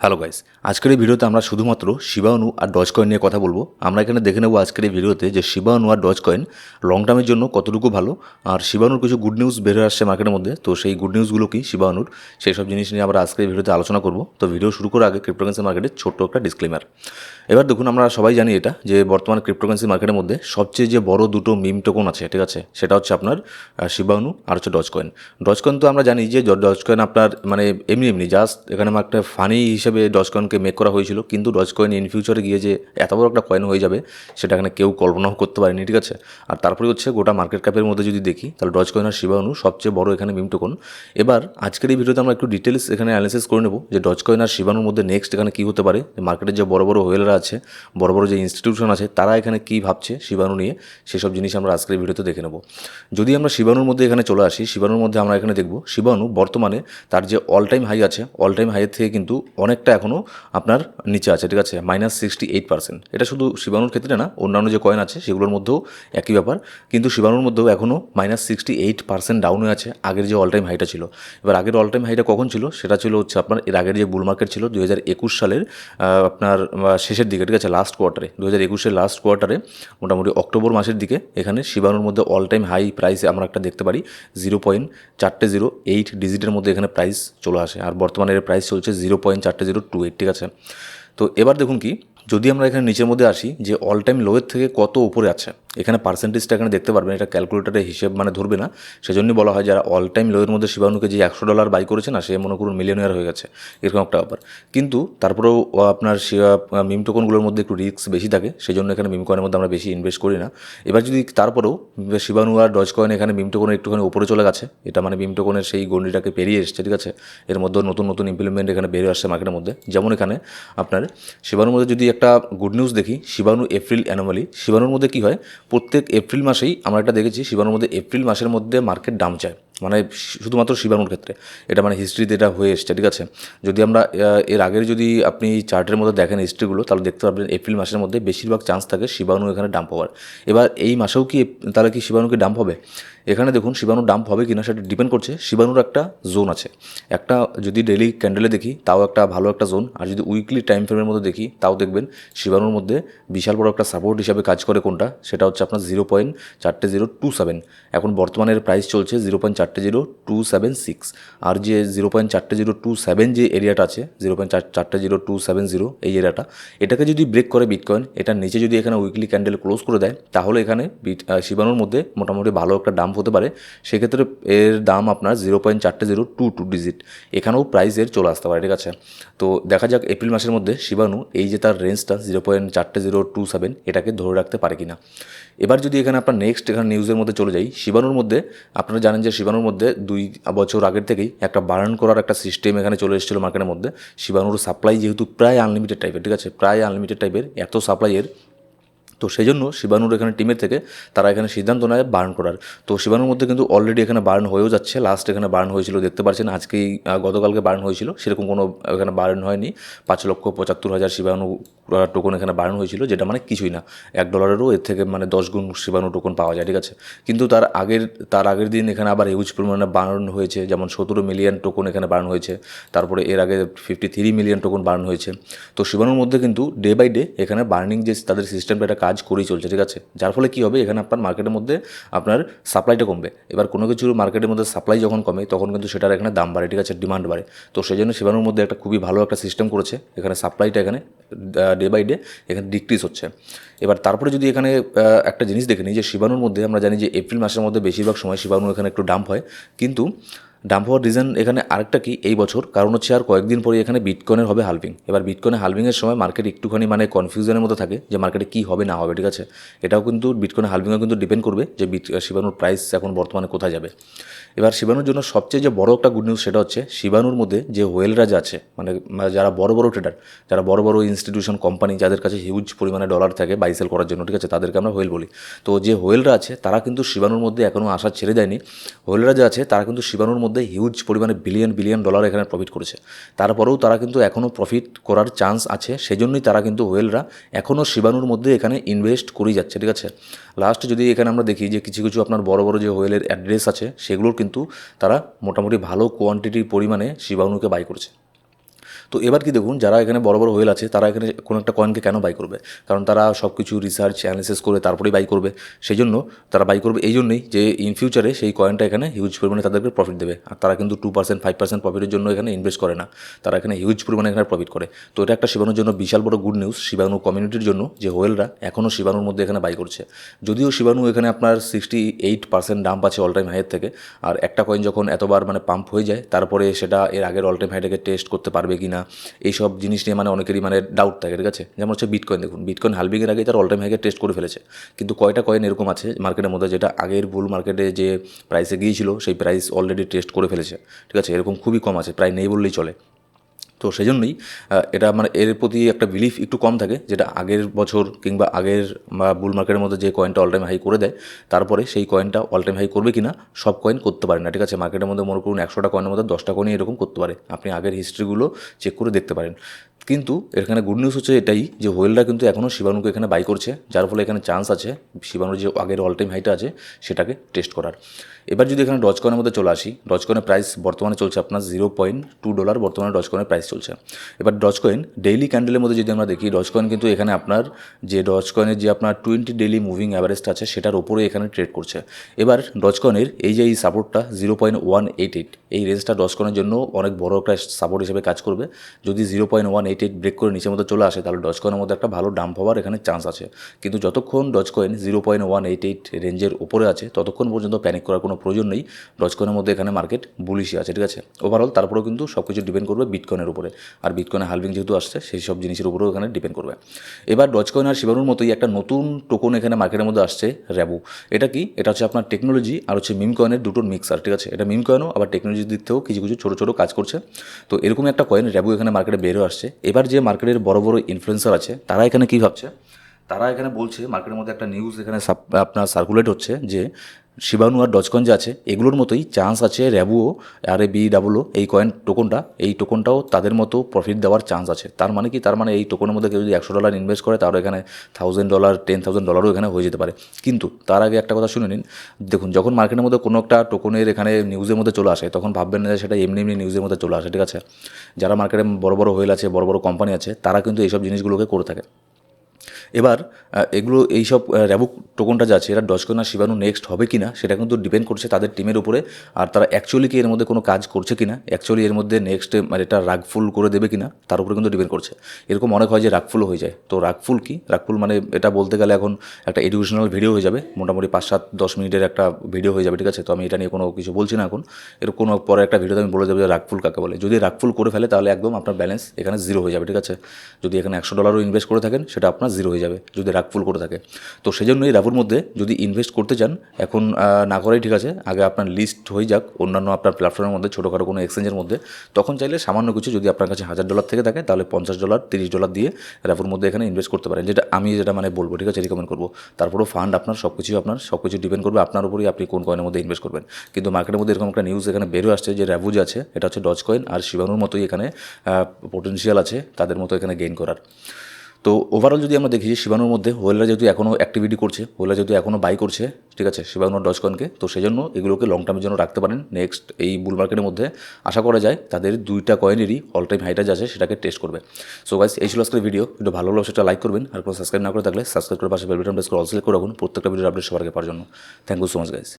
Hello guys আজকের এই ভিডিওতে আমরা শুধুমাত্র শিবানু আর ডজ কয়েন নিয়ে কথা বলব। আমরা এখানে দেখে নেব আজকের এই ভিডিওতে যে শিবানু আর ডজ কয়েন লং টার্মের জন্য কতটুকু ভালো। আর শিবানুর কিছু গুড নিউজ বেরো আসছে মার্কেটের মধ্যে। তো সেই গুড নিউজগুলো কি শিবানুর সেই সব জিনিস নিয়ে আমরা আজকের ভিডিওতে আলোচনা করব। তো ভিডিও শুরু করার আগে ক্রিপ্টোকারেন্সি মার্কেটের ছোট্ট একটা ডিসক্লেমার এবার দেখুন, আমরা সবাই জানি এটা, যে বর্তমানে ক্রিপ্টোকারেন্সি মার্কেটের মধ্যে সবচেয়ে যে বড় দুটো মিম টোকন আছে, ঠিক আছে? সেটা হচ্ছে আপনার শিবানু আর হচ্ছে ডজ কয়েন ডজ কয়েন তো আমরা জানি যে ডজ কয়েন আপনার মানে এমনি এমনি জাস্ট এখানে আমার একটা ফানি হিসেবে ডজ কয়েনকে মেক করা হয়েছিল। কিন্তু ডজ কয়েন ইন ফিউচারে গিয়ে যে এত বড় একটা কয়েন হয়ে যাবে, সেটা এখানে কেউ কল্পনাও করতে পারেনি, ঠিক আছে? আর তারপরে হচ্ছে গোটা মার্কেট ক্যাপের মধ্যে যদি দেখি, তাহলে ডজ কয়েন আর শিবানু সবচেয়ে বড় এখানে মিম টোকন এবার আজকের এই ভিডিওতে আমরা একটু ডিটেলস এখানে অ্যানালিসিস করে নেব যে ডজ কয়েন আর শিবানুর মধ্যে নেক্সট এখানে কী হতে পারে মার্কেটের যে বড় বড় হোয়েলরা আছে, বড় বড় যে ইনস্টিটিউশন আছে, তারা এখানে কী ভাবছে শিবানু নিয়ে, সেসব জিনিস আমরা আজকের ভিডিওতে দেখে নেব। যদি আমরা শিবানুর মধ্যে এখানে চলে আসি শিবানুর মধ্যে আমরা এখানে দেখব শিবানু বর্তমানে তার যে অল টাইম হাই আছে অল টাইম হাইয়ের থেকে কিন্তু অনেকটা এখনও আপনার নিচে আছে, ঠিক আছে? মাইনাস সিক্সটি এইট পার্সেন্ট এটা শুধু শিবানুর ক্ষেত্রে না, অন্যান্য যে কয়েন আছে, সেগুলোর মধ্যেও একই ব্যাপার। কিন্তু শিবানুর মধ্যেও এখনও minus sixty eight percent down হয়ে আছে, আগের যে অল টাইম হাইটা ছিল। এবার আগের অল টাইম হাইটা কখন ছিল? সেটা ছিল হচ্ছে আপনার, এর আগের যে বুল মার্কেট ছিল দু হাজার একুশ সালের আপনার শেষের দিকে, ঠিক আছে? লাস্ট কোয়ার্টারে দু হাজার একুশের লাস্ট কোয়ার্টারে মোটামুটি অক্টোবর মাসের দিকে, এখানে শিবানুর মধ্যে অল টাইম হাই প্রাইসে আমরা একটা দেখতে পারি জিরো পয়েন্ট চারটে জিরো এইট ডিজিটের মধ্যে এখানে প্রাইস চলে আসে। আর বর্তমানে এর প্রাইস চলছে জিরো পয়েন্ট চারটে জিরো টু এইট ঠিক আছে? তো এবার দেখুন কি, যদি আমরা এখানে নিচের মধ্যে আসি যে অল টাইম লোয়ের থেকে কত উপরে আছে এখানে পার্সেন্টেজটা এখানে দেখতে পারবেন, এটা ক্যালকুলেটারের হিসেব মানে ধরবে না। সেজন্যই বলা হয় যারা অল টাইম লোয়ের মধ্যে শিবানুকে যে একশো ডলার বাই করেছে না, সে মনে করুন মিলিয়নিয়ার হয়ে গেছে, এরকম একটা ব্যাপার। কিন্তু তারপরেও আপনার মিম টোকনগুলোর মধ্যে একটু রিস্ক বেশি থাকে সেই জন্য এখানে মিম কয়েনের মধ্যে আমরা বেশি ইনভেস্ট করি না। এবার যদি তারপরেও শিবানু আর ডজ কয়েন এখানে মিম টোকনের একটুখানি উপরে চলে গেছে, এটা মানে মিম টোকনের সেই গন্ডিটাকে পেরিয়ে এসছে, ঠিক আছে? এর মধ্যে নতুন নতুন ইমপ্লিমেন্ট এখানে বেরিয়ে আসছে মার্কেটের মধ্যে। যেমন এখানে আপনার শিবানুর মধ্যে যদি একটা গুড নিউজ দেখি, শিবানু এপ্রিল অ্যানোমালি শিবানুর মধ্যে কী হয়? প্রত্যেক এপ্রিল মাসেই আমরা এটা দেখেছি শিবানুর মধ্যে এপ্রিল মাসের মধ্যে মার্কেট ডাম চায়। মানে শুধুমাত্র শিবানুর ক্ষেত্রে। এটা মানে হিস্ট্রিতে এটা হয়ে এসছে, ঠিক আছে? যদি আমরা এর আগের যদি আপনি চার্টের মধ্যে দেখেন হিস্ট্রিগুলো তাহলে দেখতে পাবেন এপ্রিল মাসের মধ্যে বেশিরভাগ চান্স থাকে শিবাণু এখানে ডাম্প হওয়ার। এবার এই মাসেও কি তাহলে কি শিবাণুকে ডাম্প হবে? এখানে দেখুন শিবাণু ডাম্প হবে কিনা সেটা ডিপেন্ড করছে। শিবাণুর একটা জোন আছে। একটা যদি ডেলি ক্যান্ডেলে দেখি, তাও একটা ভালো একটা জোন আর যদি উইকলি টাইম ফ্রেমের মধ্যে দেখি, তাও দেখবেন শিবাণুর মধ্যে বিশাল বড় একটা সাপোর্ট হিসাবে কাজ করে কোনটা? সেটা হচ্ছে আপনার জিরো পয়েন্ট চারটে জিরো টু সেভেন এখন বর্তমানের প্রাইস চলছে জিরো পয়েন্ট চারটে জিরো টু সেভেন সিক্স আর যে জিরো পয়েন্ট চারটে জিরো টু সেভেন যে এরিয়াটা আছে জিরো পয়েন্ট চার চারটে জিরো টু সেভেন জিরো এই এরিয়াটা এটাকে যদি ব্রেক করে বিটকয়েন এটার নিচে যদি এখানে উইকলি ক্যান্ডেল ক্লোজ করে দেয়, তাহলে এখানে বিট শিবানুর মধ্যে মোটামুটি ভালো একটা ডাম্প হতে পারে। সেক্ষেত্রে এর দাম আপনার জিরো পয়েন্ট চারটে জিরো টু টু ডিজিট এখানেও প্রাইসের চলে আসতে পারে, ঠিক আছে? তো দেখা যাক এপ্রিল মাসের মধ্যে শিবানু এই যে তার রেঞ্জটা জিরো পয়েন্ট চারটে জিরো টু সেভেন এটাকে ধরে রাখতে পারে কিনা। এবার যদি এখানে আপনার নেক্সট এখানে নিউজের মধ্যে চলে যাই, শিবানুর মধ্যে, আপনারা জানেন যে শিবানুর মধ্যে দুই বছর আগের থেকেই একটা বার্ন করার একটা সিস্টেম এখানে চলে এসেছিল মার্কেটের মধ্যে। শিবানুর সাপ্লাই যেহেতু প্রায় আনলিমিটেড টাইপের ঠিক আছে? প্রায় আনলিমিটেড টাইপের এত সাপ্লাইয়ের তো সেই জন্য শিবানুর এখানে টিমের থেকে তারা এখানে সিদ্ধান্ত নেয় বার্ন করার। তো শিবানুর মধ্যে কিন্তু অলরেডি এখানে বার্ন হয়েও যাচ্ছে। লাস্ট এখানে বার্ন হয়েছিল, দেখতে পাচ্ছেন, আজকেই গতকালকে বার্ন হয়েছিল। সেরকম কোনো এখানে বার্ন হয়নি। পাঁচ লক্ষ পঁচাত্তর হাজার শিবানু টোকন এখানে বার্ন হয়েছিল, যেটা মানে কিছুই না। এক ডলারেরও এর থেকে মানে দশ গুণ শিবানু টোকন পাওয়া যায়, ঠিক আছে? কিন্তু তার আগের তার আগের দিন এখানে আবার হিউজ পরিমাণে বার্ন হয়েছে, যেমন সতেরো মিলিয়ন টোকন এখানে বার্ন হয়েছে, তারপরে এর আগে fifty three million token burn হয়েছে। তো শিবানুর মধ্যে কিন্তু ডে বাই ডে এখানে বার্নিং যে তাদের সিস্টেমটা এটা কাজ করেই চলছে, ঠিক আছে? যার ফলে কী হবে, এখানে আপনার মার্কেটের মধ্যে আপনার সাপ্লাইটা কমবে। এবার কোনো কিছুর মার্কেটের মধ্যে সাপ্লাই যখন কমে, তখন কিন্তু সেটার এখানে দাম বাড়ে, ঠিক আছে? ডিমান্ড বাড়ে। তো সেই জন্য শিবানুর মধ্যে একটা খুবই ভালো একটা সিস্টেম করেছে। এখানে সাপ্লাইটা এখানে ডে বাই ডে এখানে ডিক্রিজ হচ্ছে। এবার তারপরে যদি এখানে একটা জিনিস দেখে নিই যে শিবানুর মধ্যে আমরা জানি যে এপ্রিল মাসের মধ্যে বেশিরভাগ সময় শিবানু এখানে একটু ডাম্প হয়। কিন্তু ডাম্প হওয়ার রিজন এখানে আরেকটা কি? এই বছর। কারণ হচ্ছে আর কয়েকদিন পরে এখানে বিটকয়েনের হবে হালভিং এবার বিটকয়েনের হালভিংয়ের সময় মার্কেট একটুখানি মানে কনফিউশনের মধ্যে থাকে যে মার্কেটে কী হবে, না হবে, ঠিক আছে? এটাও কিন্তু বিটকয়েনের হালভিংও কিন্তু ডিপেন্ড করবে যে বিট শিবানুর প্রাইস এখন বর্তমানে কোথায় যাবে। এবার শিবানুর জন্য সবচেয়ে যে বড় একটা গুড নিউজ সেটা হচ্ছে শিবানুর মধ্যে যে হোয়েলরা যে আছে মানে মানে যারা বড় বড় ট্রেডার যারা বড় বড় ইনস্টিটিউশন কোম্পানি যাদের কাছে হিউজ পরিমাণে ডলার থাকে বাইসেল করার জন্য, ঠিক আছে? তাদেরকে আমরা হোয়েল বলি। তো যে হোয়েলরা আছে, তারা কিন্তু শিবানুর মধ্যে এখনও আশা ছেড়ে দেয়নি। হোয়েলরা যে আছে, তারা কিন্তু শিবানুর মধ্যে হিউজ পরিমাণে বিলিয়ন বিলিয়ন ডলার এখানে প্রফিট করেছে। তারপরেও তারা কিন্তু এখনও প্রফিট করার চান্স আছে, সেজন্যই তারা কিন্তু ওয়েলরা এখনও শিবানুর মধ্যে এখানে ইনভেস্ট করেই যাচ্ছে, ঠিক আছে? লাস্ট যদি এখানে আমরা দেখি যে কিছু কিছু আপনার বড় বড় যে ওয়েলের অ্যাড্রেস আছে, সেগুলোর কিন্তু তারা মোটামুটি ভালো কোয়ান্টিটির পরিমাণে শিবানুকে বাই করছে। তো এবার কি দেখুন, যারা এখানে বড় বড় হোয়েল আছে, তারা এখানে কোনো একটা কয়েনকে কেন বাই করবে? কারণ তারা সব কিছু রিসার্চ অ্যানালিসিস করে তারপরেই বাই করবে। সেই জন্য তারা বাই করবে এই জন্যই যে ইন ফিউচারে সেই কয়েনটা এখানে হিউজ পরিমাণে তাদেরকে প্রফিট দেবে। আর তারা কিন্তু টু পার্সেন্ট ফাইভ পার্সেন্ট প্রফিটের জন্য এখানে ইনভেস্ট করে না। তারা এখানে হিউজ পরিমাণে এখানে প্রফিট করে। তো এটা একটা শিবানুর জন্য বিশাল বড় গুড নিউজ শিবাণু কমিউনিটির জন্য যে হোয়েলরা এখনও শিবানুর মধ্যে এখানে বাই করছে। যদিও শিবাণু এখানে আপনার সিক্সটি এইট পার্সেন্ট ডাম্প আছে অল টাইম হাইয়ের থেকে, আর একটা কয়েন যখন এতবার মানে পাম্প হয়ে যায়, তারপরে সেটা এর আগের অল টাইম হাইটাকে টেস্ট করতে পারবে কি না এইসব জিনিস নিয়ে মানে অনেকেরই মানে ডাউট থাকে, ঠিক আছে? যেমন হচ্ছে বিটকয়েন দেখুন। বিটকয়েন হালবিংয়ের আগে তার অল টাইম হাইকে টেস্ট করে ফেলেছে। কিন্তু কয়টা কয়েন এরকম আছে মার্কেটের মধ্যে যেটা আগের ভুল মার্কেটে যে প্রাইসে গিয়েছিল, সেই প্রাইস অলরেডি টেস্ট করে ফেলেছে। ঠিক আছে? এরকম খুবই কম আছে, প্রায় নেই বললেই চলে। তো সেই জন্যই এটা মানে এর প্রতি একটা বিলিফ একটু কম থাকে, যেটা আগের বছর কিংবা আগের বা বুল মার্কেটের মধ্যে যে কয়েনটা অল টাইম হাই করে দেয়, তারপরে সেই কয়েনটা অল টাইম হাই করবে কিনা, সব কয়েন করতে পারে না। ঠিক আছে মার্কেটের মধ্যে মনে করুন একশোটা কয়েনের মধ্যে দশটা কয়েনই এরকম করতে পারে। আপনি আগের হিস্ট্রিগুলো চেক করে দেখতে পারেন। কিন্তু এখানে গুড নিউজ হচ্ছে এটাই যে হোয়েলরা কিন্তু এখনও শিবানুকে এখানে বাই করছে, যার ফলে এখানে চান্স আছে শিবানুর যে আগের অল টাইম হাইটা আছে, সেটাকে টেস্ট করার। এবার যদি এখানে ডজ কয়েনের মধ্যে চলে আসি ডজ কয়েনের প্রাইস বর্তমানে চলছে আপনার জিরো পয়েন্ট টু ডলার বর্তমানে ডজ কয়েনের প্রাইস চলছে। এবার ডজ কয়েন ডেইলি ক্যান্ডেলের মধ্যে যদি আমরা দেখি ডজ কয়েন কিন্তু এখানে আপনার যে ডজ কয়েনের যে আপনার টোয়েন্টি ডেইলি মুভিং অ্যাভারেজটা আছে, সেটার উপরে এখানে ট্রেড করছে। এবার ডজ কয়েনের এই যে এই সাপোর্টটা zero point one eight eight এই রেঞ্জটা ডজ কয়েনের জন্য অনেক বড় একটা সাপোর্ট হিসেবে কাজ করবে। যদি zero point one eight eight break করে নিচের মধ্যে চলে আসে, তাহলে ডজ কয়েনের মধ্যে একটা ভালো ডাম্প হওয়ার এখানে চান্স আছে। কিন্তু যতক্ষণ Dogecoin zero point one eight eight রেঞ্জের উপরে আছে, ততক্ষণ পর্যন্ত প্যানিক করার কোনো প্রয়োজন নেই। ডজ কয়েনের মধ্যে এখানে মার্কেট বুলিশই আছে, ঠিক আছে? ওভারঅল তারপরেও কিন্তু সব কিছু ডিপেন্ড করবে বিটকয়েনের উপরে। আর বিটকয়েনের হালভিং যেহেতু আসছে, সেই সব জিনিসের উপরেও এখানে ডিপেন্ড করবে। এবার ডজ কয়েন আর শিবানুর মতোই একটা নতুন টোকন এখানে মার্কেটের মধ্যে আসছে র্যাবু এটা কি? এটা হচ্ছে আপনার টেকনোলজি আর হচ্ছে মিম কয়েনের দুটোর মিক্সার ঠিক আছে? এটা মিম কয়েনও আবার টেকনোলজির দিক থেকেও কিছু কিছু ছোটো ছোটো কাজ করছে। তো এরকম একটা কয়েন র্যাবু এখানে মার্কেটে বেরো আসছে। এবার যে মার্কেটের বড় বড় ইনফ্লুয়েন্সার আছে, তারা এখানে কী ভাবছে? তারা এখানে বলছে মার্কেটের মধ্যে একটা নিউজ এখানে আপনার সার্কুলেট হচ্ছে যে শিবানু আর ডজকয়েন যে আছে, এগুলোর মতোই চান্স আছে র্যাবুও, আর এ বি ডাবলও এই কয়েন টোকনটা, এই টোকনটাও তাদের মতো প্রফিট দেওয়ার চান্স আছে। তার মানে কি? তার মানে এই টোকনের মধ্যে কেউ যদি একশো ডলার ইনভেস্ট করে তারও এখানে থাউজেন্ড ডলার টেন থাউজেন্ড ডলারও এখানে হয়ে যেতে পারে। কিন্তু তার আগে একটা কথা শুনে নিন। দেখুন, যখন মার্কেটের মধ্যে কোনো একটা টোকনের এখানে নিউজের মধ্যে চলে আসে, তখন ভাববেন না যে সেটা এমনি এমনি নিউজের মধ্যে চলে আসে, ঠিক আছে? যারা মার্কেটে বড় বড় হোয়েল আছে, বড় বড় কোম্পানি আছে, তারা কিন্তু এইসব জিনিসগুলোকে করে থাকে। এবার এগুলো, এইসব র্যাবুক টোকনটা যাচ্ছে, এরা ডজকন আর শিবানু নেক্সট হবে কি না সেটা কিন্তু ডিপেন্ড করছে তাদের টিমের উপরে, আর তারা অ্যাকচুয়ালি কি এর মধ্যে কোনো কাজ করছে কি না অ্যাকচুয়ালি এর মধ্যে নেক্সট মানে এটা রাগফুল করে দেবে কি না তার উপরে কিন্তু ডিপেন্ড করছে। এরকম অনেক হয় যে রাগফুলও হয়ে যায়। তো রাগফুল কি? রাগফুল মানে এটা বলতে গেলে এখন একটা এডুকেশনাল ভিডিও হয়ে যাবে, মোটামুটি পাঁচ সাত দশ মিনিটের একটা ভিডিও হয়ে যাবে, ঠিক আছে? তো আমি এটা নিয়ে কোনো কিছু বলছি না এখন। এর কোনো পরে একটা ভিডিওতে আমি বলে দেবো যে রাগফুল কাকে বলে। যদি রাগফুল করে ফেলে তাহলে একদম আপনার ব্যালেন্স এখানে জিরো হয়ে যাবে, ঠিক আছে? যদি এখানে একশো ডলারও ইনভেস্ট করে থাকেন, সেটা আপনার জিরো হয়ে যাবে যদি রাগফুল করে থাকে। তো সেই জন্য এই রাবুর মধ্যে যদি ইনভেস্ট করতে চান, এখন না করাই ঠিক আছে। আগে আপনার লিস্ট হয়ে যাক, অন্যান্য আপনার প্ল্যাটফর্মের মধ্যে, ছোটোখাটো কোনো এক্সচেঞ্জের মধ্যে। তখন চাইলে সামান্য কিছু যদি আপনার কাছে হাজার ডলার থেকে থাকে, তাহলে পঞ্চাশ ডলার তিরিশ ডলার দিয়ে র্যাপুর মধ্যে এখানে ইনভেস্ট করতে পারেন। যেটা আমি যেটা মানে বলব, ঠিক আছে রিকমেন্ড করব। তারপরেও ফান্ড আপনার সব কিছুই আপনার সব কিছু ডিপেন্ড করবে আপনার উপরেই আপনি কোন কয়েনের মধ্যে ইনভেস্ট করবেন। কিন্তু মার্কেটের মধ্যে এরকম একটা নিউজ এখানে বেরো আসছে যে র্যাবু যে আছে, এটা হচ্ছে ডজ কয়েন আর শিবানুর মতোই এখানে পোটেন্সিয়াল আছে তাদের মতো এখানে গেইন করার। তো ওভারঅল যদি আমরা দেখি যে শিবানুর মধ্যে হোয়েলরা যেহেতু এখনও অ্যাক্টিভিটি করছে, হোয়েলরা যেহেতু এখনও বাই করছে, ঠিক আছে শিবানুর ডজকনকে, তো সেই জন্য এগুলোকে লং টার্মের জন্য রাখতে পারেন। নেক্সট এই বুল মার্কেটের মধ্যে আশা করা যায় তাদের দুইটা কয়েনেরই অল টাইম হাইটা যে আছে সেটাকে টেস্ট করবে। সো গাইস এই ছিল আজকের ভিডিও ভিডিও ভালো লাগলে সেটা লাইক করবেন। আর কোনো সাবস্ক্রাইব না করে থাকলে সাবস্ক্রাইব করে পাশে বেল বাটন প্রেস করে অল সিলেক্ট করে রাখুন। প্রত্যেকটা ভিডিওর আপডেট সবার পাওয়ার জন্য। Thank you so much guys